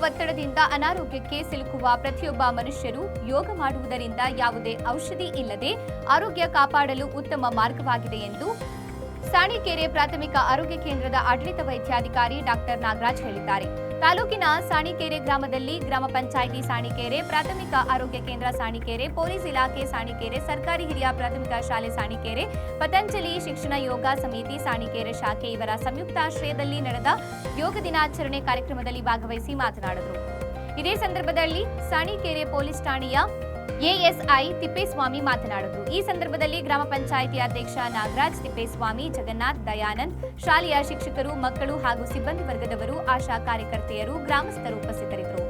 ಒತ್ತಡದಿಂದ ಅನಾರೋಗ್ಯಕ್ಕೆ ಸಿಲುಕುವ ಪ್ರತಿಯೊಬ್ಬ ಮನುಷ್ಯರು ಯೋಗ ಮಾಡುವುದರಿಂದ ಯಾವುದೇ ಔಷಧಿ ಇಲ್ಲದೆ ಆರೋಗ್ಯ ಕಾಪಾಡಲು ಉತ್ತಮ ಮಾರ್ಗವಾಗಿದೆ ಎಂದು ಸಾಣಿಕೆರೆ ಪ್ರಾಥಮಿಕ ಆರೋಗ್ಯ ಕೇಂದ್ರದ ಆಡಳಿತ ವೈದ್ಯಾಧಿಕಾರಿ ಡಾಕ್ಟರ್ ನಾಗರಾಜ್ ಹೇಳಿದ್ದಾರೆ. ತಾಲೂಕಿನ ಸಾಣಿಕೆರೆ ಗ್ರಾಮದಲ್ಲಿ ಗ್ರಾಮ ಪಂಚಾಯಿತಿ ಸಾಣಿಕೆರೆ, ಪ್ರಾಥಮಿಕ ಆರೋಗ್ಯ ಕೇಂದ್ರ ಸಾಣಿಕೆರೆ, ಪೊಲೀಸ್ ಇಲಾಖೆ ಸಾಣಿಕೆರೆ, ಸರ್ಕಾರಿ ಹಿರಿಯ ಪ್ರಾಥಮಿಕ ಶಾಲೆ ಸಾಣಿಕೆರೆ, ಪತಂಜಲಿ ಶಿಕ್ಷಣ ಯೋಗ ಸಮಿತಿ ಸಾಣಿಕೆರೆ ಶಾಖೆ ಇವರ ಸಂಯುಕ್ತಾಶ್ರಯದಲ್ಲಿ ನಡೆದ ಯೋಗ ದಿನಾಚರಣೆ ಕಾರ್ಯಕ್ರಮದಲ್ಲಿ ಭಾಗವಹಿಸಿ ಮಾತನಾಡಿದರು. ಇದೇ ಸಂದರ್ಭದಲ್ಲಿ ಸಾಣಿಕೆರೆ ಪೊಲೀಸ್ ಠಾಣೆಯ ಎಎಸ್ಐ ತಿಪ್ಪೇಸ್ವಾಮಿ ಮಾತನಾಡಿದರು ಈ ಸಂದರ್ಭದಲ್ಲಿ ಗ್ರಾಮ ಪಂಚಾಯಿತಿ ಅಧ್ಯಕ್ಷ ನಾಗರಾಜ್ ತಿಪ್ಪೇಸ್ವಾಮಿ, ಜಗನ್ನಾಥ್ ದಯಾನಂದ್, ಶಾಲೆಯ ಶಿಕ್ಷಕರು, ಮಕ್ಕಳು ಹಾಗೂ ಸಿಬ್ಬಂದಿ ವರ್ಗದವರು, ಆಶಾ ಕಾರ್ಯಕರ್ತೆಯರು, ಗ್ರಾಮಸ್ಥರು ಉಪಸ್ಥಿತರಿದ್ದರು.